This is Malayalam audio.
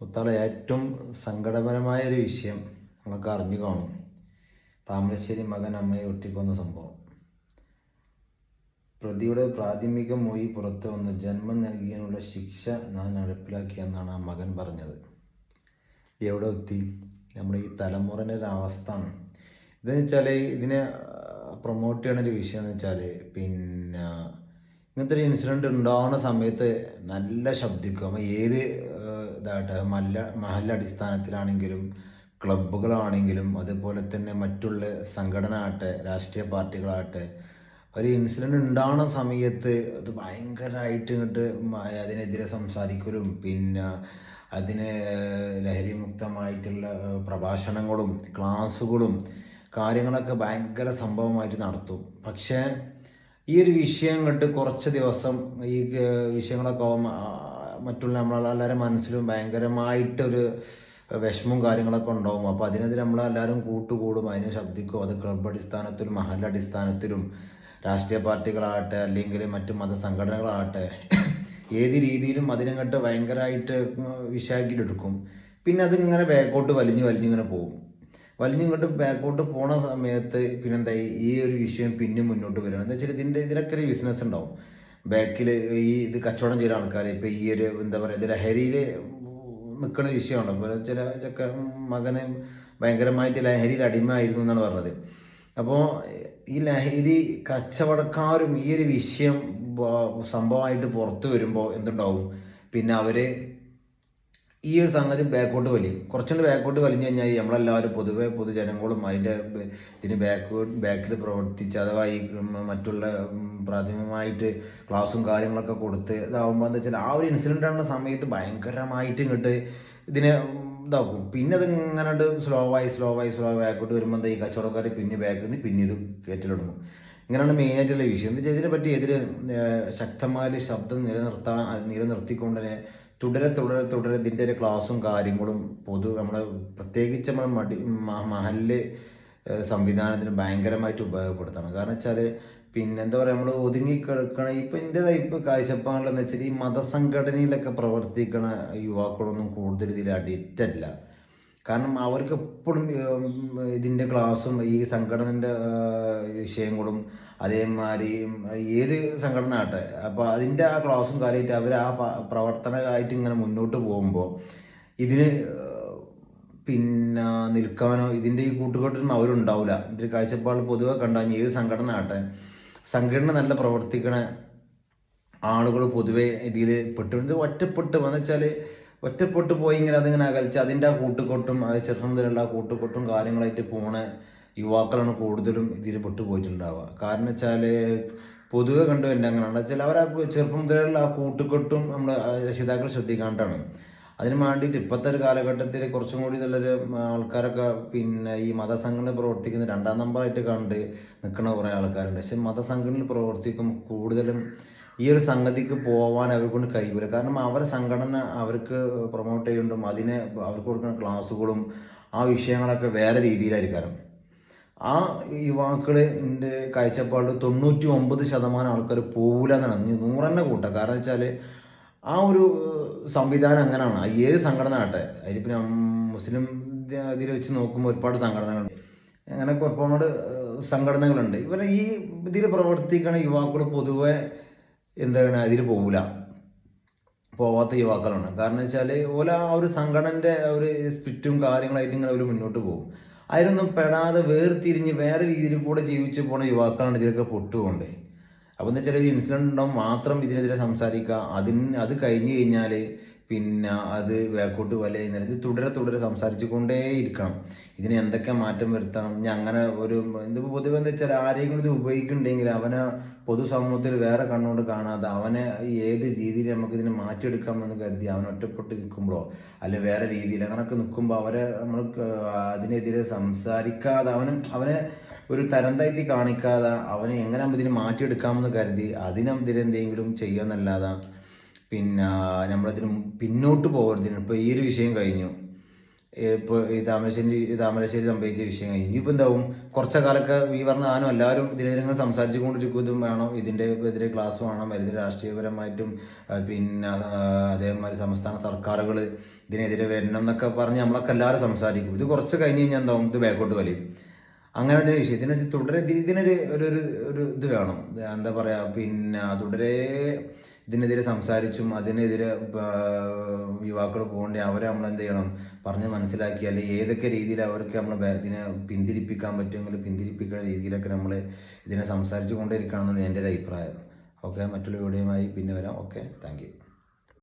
മുത്താളെ ഏറ്റവും സങ്കടപരമായ ഒരു വിഷയം നമ്മളൊക്കെ അറിഞ്ഞു കാണും. താമരശ്ശേരി മകൻ അമ്മയെ ഒട്ടിക്കൊന്ന സംഭവം. പ്രതിയുടെ പ്രാഥമിക മൊഴി പുറത്തു വന്ന് ജന്മം നൽകിയതിനുള്ള ശിക്ഷ ഞാൻ നടപ്പിലാക്കിയെന്നാണ് ആ മകൻ പറഞ്ഞത്. എവിടെ എത്തി? നമ്മുടെ ഈ തലമുറന്റെ ഒരു അവസ്ഥയാണ് ഇതെന്ന് വെച്ചാൽ ഇതിനെ പ്രൊമോട്ട് ചെയ്യണ ഒരു വിഷയം എന്ന് വെച്ചാൽ പിന്നെ ഇങ്ങനത്തെ ഒരു ഇൻസിഡന്റ് ഉണ്ടാവുന്ന സമയത്ത് നല്ല ശബ്ദിക്കും. ഏത് ഏഹ്, ഇതാട്ടെ മല്ല മഹലടിസ്ഥാനത്തിലാണെങ്കിലും ക്ലബ്ബുകളാണെങ്കിലും അതുപോലെ തന്നെ മറ്റുള്ള സംഘടന ആകട്ടെ രാഷ്ട്രീയ പാർട്ടികളാകട്ടെ ഒരു ഇൻസിഡന്റ് ഉണ്ടാവുന്ന സമയത്ത് അത് ഭയങ്കരമായിട്ട് ഇങ്ങോട്ട് അതിനെതിരെ സംസാരിക്കലും പിന്നെ അതിന് ലഹരിമുക്തമായിട്ടുള്ള പ്രഭാഷണങ്ങളും ക്ലാസ്സുകളും കാര്യങ്ങളൊക്കെ ഭയങ്കര സംഭവമായിട്ട് നടത്തും. പക്ഷേ ഈ ഒരു വിഷയം കണ്ട് കുറച്ച് ദിവസം ഈ വിഷയങ്ങളൊക്കെ മറ്റുള്ള നമ്മളെല്ലാവരുടെ മനസ്സിലും ഭയങ്കരമായിട്ടൊരു വിഷമവും കാര്യങ്ങളൊക്കെ ഉണ്ടാവും. അപ്പോൾ അതിനെതിരെ നമ്മളെല്ലാവരും കൂട്ടുകൂടും. അതിന് ശബ്ദിക്കും. അത് ക്ലബ് അടിസ്ഥാനത്തിലും മഹൽ അടിസ്ഥാനത്തിലും രാഷ്ട്രീയ പാർട്ടികളാകട്ടെ അല്ലെങ്കിൽ മറ്റു മതസംഘടനകളാകട്ടെ ഏത് രീതിയിലും അതിനങ്ങോട്ട് ഭയങ്കരമായിട്ട് വിശാഖിലെടുക്കും പിന്നെ അതിങ്ങനെ ബാക്കോട്ട് വലിഞ്ഞ് വലിഞ്ഞിങ്ങനെ പോകും. വലിഞ്ഞിങ്ങോട്ട് ബാക്കോട്ട് പോണ സമയത്ത് പിന്നെന്തായി? ഈ ഒരു വിഷയം പിന്നെ മുന്നോട്ട് വരികയാണ് എന്താ വെച്ചാൽ ഇതിന്റെ ഇതിലൊക്കെ ഒരു ബിസിനസ് ഉണ്ടാവും. ബാക്കിൽ ഈ ഇത് കച്ചവടം ചെയ്യുന്ന ആൾക്കാർ ഇപ്പോൾ ഈ ഒരു എന്താ പറയുക ഇത് ലഹരിയിൽ നിൽക്കുന്ന വിഷയമാണ്. അപ്പോൾ ചില ചക്ക മകന് ഭയങ്കരമായിട്ട് ലഹരിയിൽ അടിമയായിരുന്നു എന്നാണ് പറഞ്ഞത്. അപ്പോൾ ഈ ലഹരി കച്ചവടക്കാരും ഈ ഒരു വിഷയം സംഭവമായിട്ട് പുറത്തു വരുമ്പോൾ എന്തുണ്ടാവും? പിന്നെ അവർ ഈ ഒരു സംഗതി ബാക്കോട്ട് വലിയും. കുറച്ചുകൂടി ബാക്കോട്ട് വലിഞ്ഞു കഴിഞ്ഞാൽ നമ്മളെല്ലാവരും പൊതുവെ പൊതുജനങ്ങളും അതിന്റെ ഇതിന് ബാക്ക് ബാക്കിൽ പ്രവർത്തിച്ച് അഥവാ ഈ മറ്റുള്ള പ്രാഥമികമായിട്ട് ക്ലാസ്സും കാര്യങ്ങളൊക്കെ കൊടുത്ത് ഇതാവുമ്പോൾ എന്താ വെച്ചാൽ ആ ഒരു ഇൻസിഡന്റ് ആവുന്ന സമയത്ത് ഭയങ്കരമായിട്ട് ഇങ്ങോട്ട് ഇതിനെ ഇതാക്കും. പിന്നെ അത് ഇങ്ങനെ സ്ലോ ആയി സ്ലോ ആയി സ്ലോ ബാക്കോട്ട് വരുമ്പോൾ എന്താ ഈ കച്ചവടക്കാർ പിന്നെ ബാക്കിൽ നിന്ന് പിന്നെ ഇത് കയറ്റിലിടുന്നു ഇങ്ങനെയാണ് മെയിനായിട്ടുള്ള വിഷയം. എന്താ വെച്ചാൽ ഇതിനെ പറ്റി എതിരെ ശക്തമായ ശബ്ദം നിലനിർത്താൻ നിലനിർത്തിക്കൊണ്ട് തന്നെ തുടരെ തുടരെ തുടരെ ഇതിന്റെ ഒരു ക്ലാസ്സും കാര്യങ്ങളും പൊതു നമ്മൾ പ്രത്യേകിച്ച് നമ്മൾ മടി മഹല്ല് സംവിധാനത്തിന് ഭയങ്കരമായിട്ട് ഉപയോഗപ്പെടുത്തണം. കാരണം വെച്ചാൽ പിന്നെന്താ പറയുക നമ്മൾ ഒതുങ്ങി കിടക്കണം ഇപ്പം എന്റെ ഇപ്പോൾ കാഴ്ചപ്പാടിലെന്ന് വെച്ചാൽ ഈ മതസംഘടനയിലൊക്കെ പ്രവർത്തിക്കണ യുവാക്കളൊന്നും കൂടുതൽ ഇതിൽ അഡിക്റ്റല്ല കാരണം അവർക്ക് എപ്പോഴും ഇതിന്റെ ക്ലാസ്സും ഈ സംഘടനന്റെ വിഷയങ്ങളും അതേമാതിരി ഏത് സംഘടന ആട്ടെ അപ്പോൾ അതിന്റെ ആ ക്ലാസ്സും കാര്യമായിട്ട് അവർ ആ പ്രവർത്തനമായിട്ട് ഇങ്ങനെ മുന്നോട്ട് പോകുമ്പോൾ ഇതിന് പിന്നെ നിൽക്കാനോ ഇതിന്റെ ഈ കൂട്ടുകെട്ടിനും അവരുണ്ടാവില്ല ഇതിന്റെ കാഴ്ചപ്പാട് പൊതുവെ കണ്ടാൽ ഏത് സംഘടന ആട്ടെ സംഘടന നല്ല പ്രവർത്തിക്കണ ആളുകൾ പൊതുവെ ഇതിൽ പെട്ട്. ഒറ്റപ്പെട്ട്. വന്നു വെച്ചാൽ ഒറ്റപ്പെട്ട് പോയി ഇങ്ങനെ അതിങ്ങനെ അകൽച്ച് അതിന്റെ ആ കൂട്ടുകൊട്ടും ചെറുപ്പം മുതലുള്ള കൂട്ടുകൊട്ടും കാര്യങ്ങളായിട്ട് പോണ യുവാക്കളാണ് കൂടുതലും ഇതിൽ പെട്ടു പോയിട്ടുണ്ടാവുക കാരണം വെച്ചാൽ പൊതുവെ കണ്ടുവരുന്നത് അങ്ങനെയാണ്. വെച്ചാൽ അവർ ആ ചെറുപ്പം മുതലുള്ള ആ കൂട്ടുകൊട്ടും നമ്മൾ രക്ഷിതാക്കൾ ശ്രദ്ധിക്കാണ്ടാണ്. അതിന് വേണ്ടിയിട്ട് ഇപ്പോഴത്തെ ഒരു കാലഘട്ടത്തിൽ കുറച്ചും കൂടി നല്ലൊരു ആൾക്കാരൊക്കെ പിന്നെ ഈ മതസംഘടന പ്രവർത്തിക്കുന്ന രണ്ടാം നമ്പറായിട്ട് കണ്ട് നിൽക്കുന്ന കുറേ ആൾക്കാരുണ്ട്. പക്ഷെ മതസംഘടനയിൽ പ്രവർത്തിക്കുമ്പോൾ കൂടുതലും ഈ ഒരു സംഗതിക്ക് പോവാൻ അവർക്കൊണ്ട് കഴിയില്ല കാരണം അവരെ സംഘടന അവർക്ക് പ്രൊമോട്ട് ചെയ്യുന്നുണ്ടും അതിനെ അവർക്ക് കൊടുക്കുന്ന ക്ലാസ്സുകളും ആ വിഷയങ്ങളൊക്കെ വേറെ രീതിയിലായിരിക്കും ആ യുവാക്കളിന്റെ കാഴ്ചപ്പാടിൽ തൊണ്ണൂറ്റി ഒമ്പത് ശതമാനം ആൾക്കാർ പോകില്ല എന്നാണ്. ഇനി നൂറെണ്ണ കൂട്ടാം. കാരണം വെച്ചാൽ ആ ഒരു സംവിധാനം അങ്ങനെയാണ് ഏത് സംഘടന ആട്ടെ അതിലിപ്പോൾ മുസ്ലിം ഇതിൽ വെച്ച് നോക്കുമ്പോൾ ഒരുപാട് സംഘടനകളുണ്ട്. അങ്ങനെ ഒരുപാട് സംഘടനകളുണ്ട്. ഇവരെ ഈ ഇതിൽ പ്രവർത്തിക്കുന്ന യുവാക്കൾ പൊതുവെ എന്താണ് അതിൽ പോകില്ല പോവാത്ത യുവാക്കളാണ്. കാരണം വെച്ചാൽ ഓല ആ ഒരു സംഘടനന്റെ ഒരു സ്പിറ്റും കാര്യങ്ങളായിട്ട് ഇങ്ങനെ അവർ മുന്നോട്ട് പോകും. അതിലൊന്നും പെടാതെ വേർതിരിഞ്ഞ് വേറെ രീതിയിൽ കൂടെ ജീവിച്ച് പോണ യുവാക്കളാണ് ഇതിലൊക്കെ പൊട്ടുപോകണ്ടേ. അപ്പോൾ എന്താ വെച്ചാൽ ഒരു ഇൻസിഡന്റ് ഉണ്ടാവും മാത്രം ഇതിനെതിരെ സംസാരിക്കുക. അതിന് അത് കഴിഞ്ഞ് കഴിഞ്ഞാൽ പിന്നെ അത് ബാക്കോട്ട് വല ചെയ്യുന്നത് ഇത് തുടരെ തുടരെ സംസാരിച്ചു കൊണ്ടേയിരിക്കണം ഇതിന് എന്തൊക്കെ മാറ്റം വരുത്തണം? ഞാൻ അങ്ങനെ ഒരു ഇത് പൊതുവെ എന്താ വെച്ചാൽ ആരെങ്കിലും ഇത് ഉപയോഗിക്കുന്നുണ്ടെങ്കിൽ അവനെ പൊതുസമൂഹത്തിൽ വേറെ കണ്ണുകൊണ്ട് കാണാതെ അവനെ ഏത് രീതിയിൽ നമുക്ക് ഇതിനെ മാറ്റിയെടുക്കാമെന്ന് കരുതി അവൻ ഒറ്റപ്പെട്ട് നിൽക്കുമ്പോഴോ അല്ലെ വേറെ രീതിയിൽ അങ്ങനെയൊക്കെ നിൽക്കുമ്പോൾ അവരെ നമ്മൾ അതിനെതിരെ സംസാരിക്കാതെ അവനും അവനെ ഒരു തരം കാണിക്കാതെ അവനെ എങ്ങനെ ഇതിനെ മാറ്റിയെടുക്കാമെന്ന് കരുതി അതിനെതിരെ എന്തെങ്കിലും ചെയ്യാന്നല്ലാതെ പിന്നെ നമ്മളതിന് പിന്നോട്ട് പോകരുതിന് ഇപ്പോൾ ഈ ഒരു വിഷയം കഴിഞ്ഞു. ഇപ്പോൾ ഈ താമരശ്ശേരി താമരശ്ശേരി സംഭവിച്ച വിഷയം കഴിഞ്ഞു. ഇനിയിപ്പോൾ എന്താവും? കുറച്ച കാലമൊക്കെ ഈ പറഞ്ഞ ആനും എല്ലാവരും ഇതിനെതിരെ സംസാരിച്ചു കൊണ്ടിരിക്കുന്നതും വേണം. ഇതിന്റെ എതിരെ ക്ലാസ് വേണം. ഇതിന് രാഷ്ട്രീയപരമായിട്ടും പിന്നെ അതേമാതിരി സംസ്ഥാന സർക്കാരുകൾ ഇതിനെതിരെ വരണം എന്നൊക്കെ പറഞ്ഞ് നമ്മളൊക്കെ എല്ലാവരും സംസാരിക്കും. ഇത് കുറച്ച് കഴിഞ്ഞ് കഴിഞ്ഞാൽ എന്താവും? ഇത് ബാക്കോട്ട് വലിയും. അങ്ങനെ വിഷയത്തിന് തുടരെ ഇതിനൊരു ഒരു ഒരു ഇത് വേണം. എന്താ പറയുക പിന്നെ തുടരെ ഇതിനെതിരെ സംസാരിച്ചും അതിനെതിരെ യുവാക്കൾ പോകേണ്ടി അവരെ നമ്മൾ എന്ത് ചെയ്യണം? പറഞ്ഞ് മനസ്സിലാക്കി. അല്ലെങ്കിൽ ഏതൊക്കെ രീതിയിൽ അവർക്ക് നമ്മൾ ഇതിനെ പിന്തിരിപ്പിക്കാൻ പറ്റുമെങ്കിൽ പിന്തിരിപ്പിക്കുന്ന രീതിയിലൊക്കെ നമ്മൾ ഇതിനെ സംസാരിച്ചു കൊണ്ടിരിക്കണം എന്നാണ് എന്റെ ഒരു അഭിപ്രായം. ഓക്കെ മറ്റുള്ള വീഡിയോയുമായി പിന്നെ വരാം. Okay thank